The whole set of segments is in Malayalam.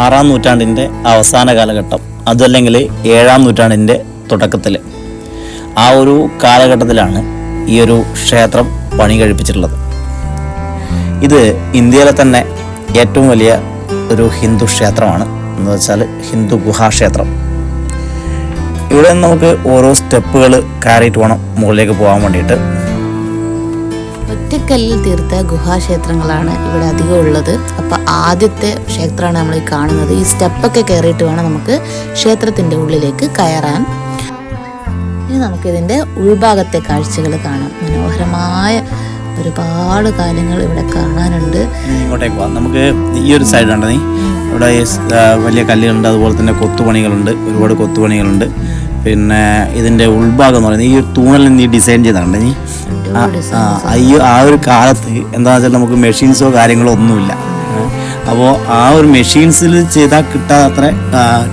ആറാം നൂറ്റാണ്ടിന്റെ അവസാന കാലഘട്ടം അതല്ലെങ്കിൽ ഏഴാം നൂറ്റാണ്ടിന്റെ തുടക്കത്തിൽ ആ ഒരു കാലഘട്ടത്തിലാണ് ഈ ഒരു ക്ഷേത്രം പണി കഴിപ്പിച്ചിട്ടുള്ളത് ഇത് ഇന്ത്യയിലെ തന്നെ ഏറ്റവും വലിയ ഒരു ഹിന്ദു ക്ഷേത്രമാണ്. എന്ന് വെച്ചാൽ ഹിന്ദു ഗുഹാക്ഷേത്രം ഇവിടെ നമുക്ക് ഓരോ സ്റ്റെപ്പുകൾ കയറിയിട്ട് വേണം മുകളിലേക്ക് പോകാൻ വേണ്ടിയിട്ട്. ഒറ്റക്കല്ലിൽ തീർത്ത ഗുഹാക്ഷേത്രങ്ങളാണ് ഇവിടെ അധികം ഉള്ളത്. അപ്പൊ ആദ്യത്തെ ക്ഷേത്രമാണ് നമ്മൾ ഈ കാണുന്നത്. ഈ സ്റ്റെപ്പൊക്കെ കയറിയിട്ട് വേണം നമുക്ക് ക്ഷേത്രത്തിന്റെ ഉള്ളിലേക്ക് കയറാൻ. ഇനി നമുക്ക് ഇതിന്റെ ഉൾഭാഗത്തെ കാഴ്ചകൾ കാണാം. മനോഹരമായ ഒരുപാട് കാര്യങ്ങൾ ഇവിടെ കാണാനുണ്ട്. ഇങ്ങോട്ടേക്ക് പോവാം നമുക്ക് ഈ ഒരു സൈഡുണ്ട് നീ. ഇവിടെ വലിയ കല്ലുകളുണ്ട്. അതുപോലെ തന്നെ കൊത്തുപണികളുണ്ട്. ഒരുപാട് കൊത്തുപണികളുണ്ട്. പിന്നെ ഇതിന്റെ ഉൾഭാഗം എന്ന് പറയുന്നത് ഈ ഒരു തൂണൽ നീ ഡിസൈൻ ചെയ്തതാണ് നീ? ആ ആ, ഒരു കാലത്ത് എന്താ വെച്ചാൽ നമുക്ക് മെഷീൻസോ കാര്യങ്ങളോ ഒന്നുമില്ല അപ്പോൾ ആ ഒരു മെഷീൻസിൽ ചെയ്താൽ കിട്ടാത്ര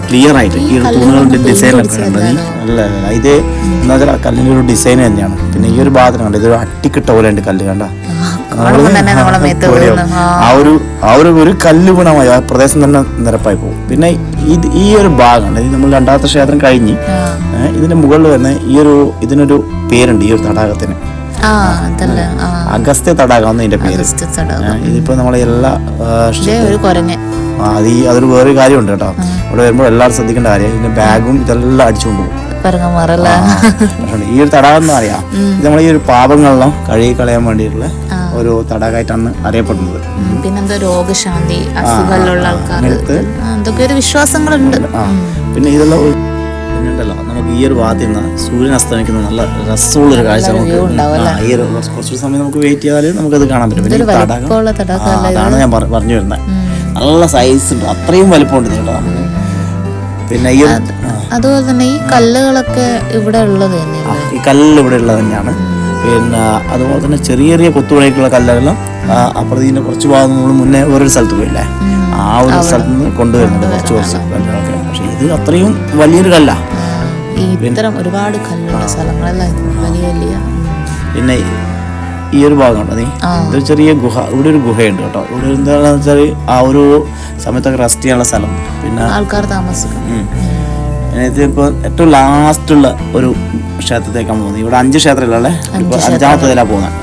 ക്ലിയർ ആയിട്ട് ഈ തൂണുകളുടെ ഡിസൈൻ എടുക്കുന്നുണ്ട് അല്ല ഇത് എന്താ വെച്ചാൽ കല്ലിന്റെ ഒരു ഡിസൈൻ തന്നെയാണ് പിന്നെ ഈ ഒരു ഭാഗത്തിന് കണ്ട ഇതൊരു അട്ടിക്കിട്ട പോലെ ഉണ്ട് കല്ല് കണ്ട തന്നെ ആ. ഒരു ആ ഒരു ഒരു കല്ല് ഗുണമായി ആ പ്രദേശം തന്നെ നിരപ്പായി പോകും പിന്നെ ഇത് ഈ ഒരു ഭാഗമാണ് ഇത് നമ്മൾ രണ്ടാമത്തെ ക്ഷേത്രം കഴിഞ്ഞ് ഇതിന്റെ മുകളിൽ വരുന്ന ഈ ഒരു ഇതിനൊരു പേരുണ്ട് ഈ ഒരു തടാകത്തിന് അഗസ്ത്യ തടാകം എന്ന് ഇതിന്റെ പേര്. ഇതിപ്പോ നമ്മളെ എല്ലാ അത് ഈ അതൊരു വേറൊരു കാര്യമുണ്ട് കേട്ടോ. ഇവിടെ വരുമ്പോൾ എല്ലാവരും ശ്രദ്ധിക്കേണ്ട കാര്യം ഇതിന്റെ ബാഗും ഇതെല്ലാം അടിച്ചുകൊണ്ട് പോകും. ഈ ഒരു തടാകം എന്ന് അറിയാം ഇത് നമ്മളെ ഈ ഒരു പാപങ്ങളെല്ലാം കഴുകി കളയാൻ വേണ്ടിയിട്ടുള്ള ഒരു തടാകമായിട്ടാണ് അറിയപ്പെടുന്നത്. പിന്നെന്താ രോഗശാന്തി അസുഖങ്ങളുള്ള ആൾക്കാർ എന്തൊക്കെ ഒരു വിശ്വാസങ്ങളുണ്ട്. പിന്നെ ഇതെല്ലാം ഉണ്ടല്ലോ നമുക്ക് ഈ ഒരു ഭാഗത്ത് നിന്ന് സൂര്യൻ അസ്തമിക്കുന്ന നല്ല രസമുള്ള ഒരു കാഴ്ച നമുക്ക് ഈ ഒരു കുറച്ച് സമയം നമുക്ക് വെയിറ്റ് ചെയ്താൽ നമുക്കത് കാണാൻ പറ്റും. പിന്നെ തടാകം. അതാണ് ഞാൻ പറഞ്ഞു വരുന്നത് നല്ല സൈസ് ഉണ്ട്. അത്രയും വലിപ്പമുണ്ട് കേട്ടോ നമുക്ക്. പിന്നെ ഈ അതുപോലെ തന്നെ ഈ കല്ലുകളൊക്കെ ഇവിടെ ഉള്ളത് തന്നെയാണ് ഈ കല്ല് ഇവിടെ ഉള്ളത് തന്നെയാണ്. പിന്നെ അതുപോലെ തന്നെ ചെറിയ ചെറിയ കൊത്തുപണിക്കുള്ള കല്ലെല്ലാം ആ, അപ്പുറത്ത് ഇതിന്റെ കുറച്ച് ഭാഗം നമ്മൾ മുന്നേ ഓരോ സ്ഥലത്ത് പോയില്ലേ? ആ ഒരു സ്ഥലത്ത് നിന്ന് കൊണ്ടുവരുന്നുണ്ട്. കുറച്ച് കുറച്ച് കല്ലുകളൊക്കെ. പക്ഷേ ഇത് അത്രയും വലിയൊരു കല്ലാ. ഈ ഇത്തരം ഒരുപാട് കല്ലുള്ള സ്ഥലങ്ങളെല്ലാം വലിയ വലിയ പിന്നെ ഈ- ഒരു ഭാഗമുണ്ട് നീ? ഒരു ഇതൊരു ചെറിയ ഗുഹ. ഇവിടെ ഒരു ഗുഹയുണ്ട് കേട്ടോ. ഇവിടെ എന്താണെന്ന് വെച്ചാൽ ആ ഒരു സമയത്തൊക്കെ റെസ്റ്റ് ചെയ്യാനുള്ള സ്ഥലം. പിന്നെ ആൾക്കാർ താമസിക്കും. ഇതിപ്പോൾ ഏറ്റവും ലാസ്റ്റുള്ള ഒരു ക്ഷേത്രത്തേക്കാണ് പോകുന്നത്. ഇവിടെ അഞ്ച് ക്ഷേത്രമല്ലേ? അഞ്ചാമത്തേതിലാണ് അഞ്ചാമത്തതിലാ പോകുന്നത്.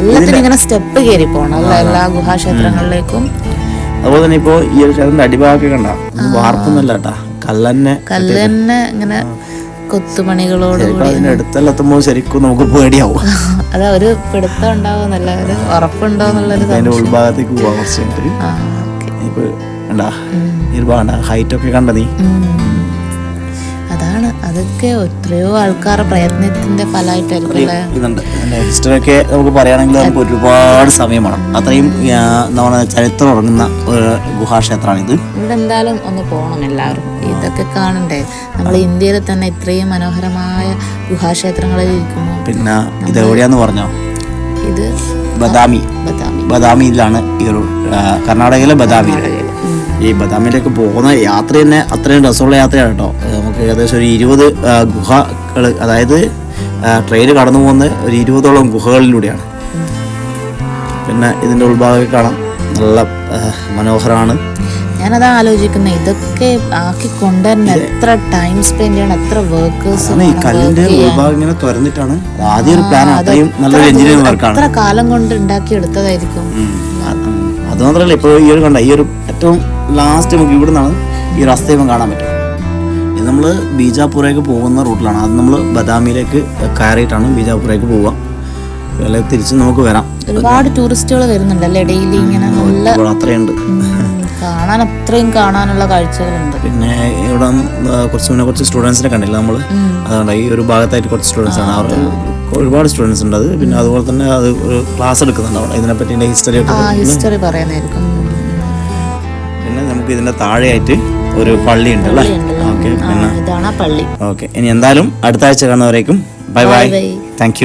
എല്ലാത്തിനും ഇങ്ങനെ സ്റ്റെപ്പ് കയറി പോകണം എല്ലാ ഗുഹാക്ഷേത്രങ്ങളിലേക്കും അതുപോലെ തന്നെ ഇപ്പോൾ ഈ ഒരു ക്ഷേത്രത്തിന്റെ അടിഭാഗമൊക്കെ കണ്ട? വാർപ്പൊന്നുമല്ല കേട്ടാ. കല്ലന്നെ കല്ലന്നെ ഇങ്ങനെ കൊത്തുപണികളോട് ഇപ്പൊ അതിന്റെ അടുത്തെല്ലാം ശരിക്കും നമുക്ക് പേടിയാവും. അത് ഒരു പിടുത്തം ഉണ്ടാവുന്നല്ല ഒരു ഉറപ്പുണ്ടോ എന്നുള്ളൊരു അതിന്റെ ഉൾഭാഗത്തേക്ക് പോവാൻ കുറച്ച് കഴിഞ്ഞിട്ട്. ആ ഓക്കെ. ഇപ്പൊ കണ്ടാ ഈ ഹൈറ്റ് ഒക്കെ കണ്ട നീ? അതാണ്. അതൊക്കെ എത്രയോ ആൾക്കാർ പ്രയത്നത്തിന്റെ ഫലമായിട്ടായിരിക്കും ഒക്കെ നമുക്ക് പറയുകയാണെങ്കിൽ നമുക്ക് ഒരുപാട് സമയം വേണം. അത്രയും നമ്മുടെ ചരിത്രം ഉറങ്ങുന്ന ഒരു ഗുഹാക്ഷേത്രമാണ് ഇത് ഇവിടെ എന്തായാലും ഒന്ന് പോകണം എല്ലാവരും. ഇതൊക്കെ കാണണ്ടേ? നമ്മൾ ഇന്ത്യയിൽ തന്നെ ഇത്രയും മനോഹരമായ ഗുഹാക്ഷേത്രങ്ങളിൽ ഇരിക്കുന്നു പിന്നെ ഇത് എവിടെയാന്ന് പറഞ്ഞോ? ഇത് ബദാമി. ബദാമി. ബദാമിയിലാണ് ഈ ഒരു കർണാടകയിലെ ബദാമിയിൽ ഈ ബദാമിയിലേക്ക് പോകുന്ന യാത്ര തന്നെ അത്രയും രസമുള്ള യാത്രയാണ് കേട്ടോ. ഏകദേശം ഒരു ഇരുപത് ഗുഹകൾ അതായത് ട്രെയിൻ കടന്നു പോകുന്ന ഒരു ഇരുപതോളം ഗുഹകളിലൂടെയാണ്. പിന്നെ ഇതിന്റെ ഉൾഭാഗമൊക്കെ കാണാം. നല്ല മനോഹരമാണ്. ഞാനതാ ആലോചിക്കുന്നത് ഇതൊക്കെ ആക്കി കൊണ്ടുവരുന്ന എത്ര ടൈം സ്പെൻഡ് ചെയ്യണം എത്ര വർക്കേഴ്സ് കല്ലിന്റെ ഉൾഭാഗം ഇങ്ങനെ തുറന്നിട്ടാണ് ആദ്യം ഒരു പ്ലാൻ അത്രയും നല്ലൊരു എഞ്ചിനീയറിംഗ് വർക്കാണ് എത്ര കാലം കൊണ്ട് ഉണ്ടാക്കി എടുത്തതായിരിക്കും. അത് മാത്രമല്ല ഇപ്പോൾ ഈ ഒരു കണ്ട ഈ ഒരു ഏറ്റവും ലാസ്റ്റ് നമുക്ക് ഇവിടെ നിന്നാണ് ഈ ഒരു അസ്തമയം കാണാൻ പറ്റും നമ്മൾ ബീജാപ്പൂരേക്ക് പോകുന്ന റൂട്ടിലാണ്. അത് നമ്മൾ ബദാമിയിലേക്ക് കയറിയിട്ടാണ് ബീജാപ്പൂരേക്ക് പോവുക. അല്ലെങ്കിൽ തിരിച്ച് നമുക്ക് വരാം. ഒരുപാട് ടൂറിസ്റ്റുകൾ വരുന്നുണ്ടല്ലേ ഡെയിലി ഇങ്ങനെ നല്ല അത്രയുണ്ട്. കാണാൻ അത്രയും കാണാനുള്ള കാഴ്ചകളുണ്ട്. പിന്നെ ഇവിടെ കുറച്ച് മുന്നേ കുറച്ച് സ്റ്റുഡൻസിനെ കണ്ടില്ല നമ്മൾ അതുകൊണ്ട് ഈ ഒരു ഭാഗത്തായിട്ട് കുറച്ച് സ്റ്റുഡൻസ് ആണ്. അവർ ഒരുപാട് സ്റ്റുഡൻസ് ഉണ്ട് അത്. പിന്നെ അതുപോലെ തന്നെ അത് ഒരു ക്ലാസ് എടുക്കുന്നുണ്ട് അവിടെ. ഇതിനെപ്പറ്റി ഹിസ്റ്ററി ഒക്കെ ഹിസ്റ്ററി പറയുന്നതായിരിക്കും. പിന്നെ നമുക്ക് ഇതിന്റെ താഴെയായിട്ട് ഒരു പള്ളി ഉണ്ട് അല്ലേ. ഓക്കെ ഇതാണ് പള്ളി. ഓക്കെ ഇനി എന്തായാലും അടുത്ത ആഴ്ച കാണുന്നവരേക്കും ബൈ ബൈ. Thank you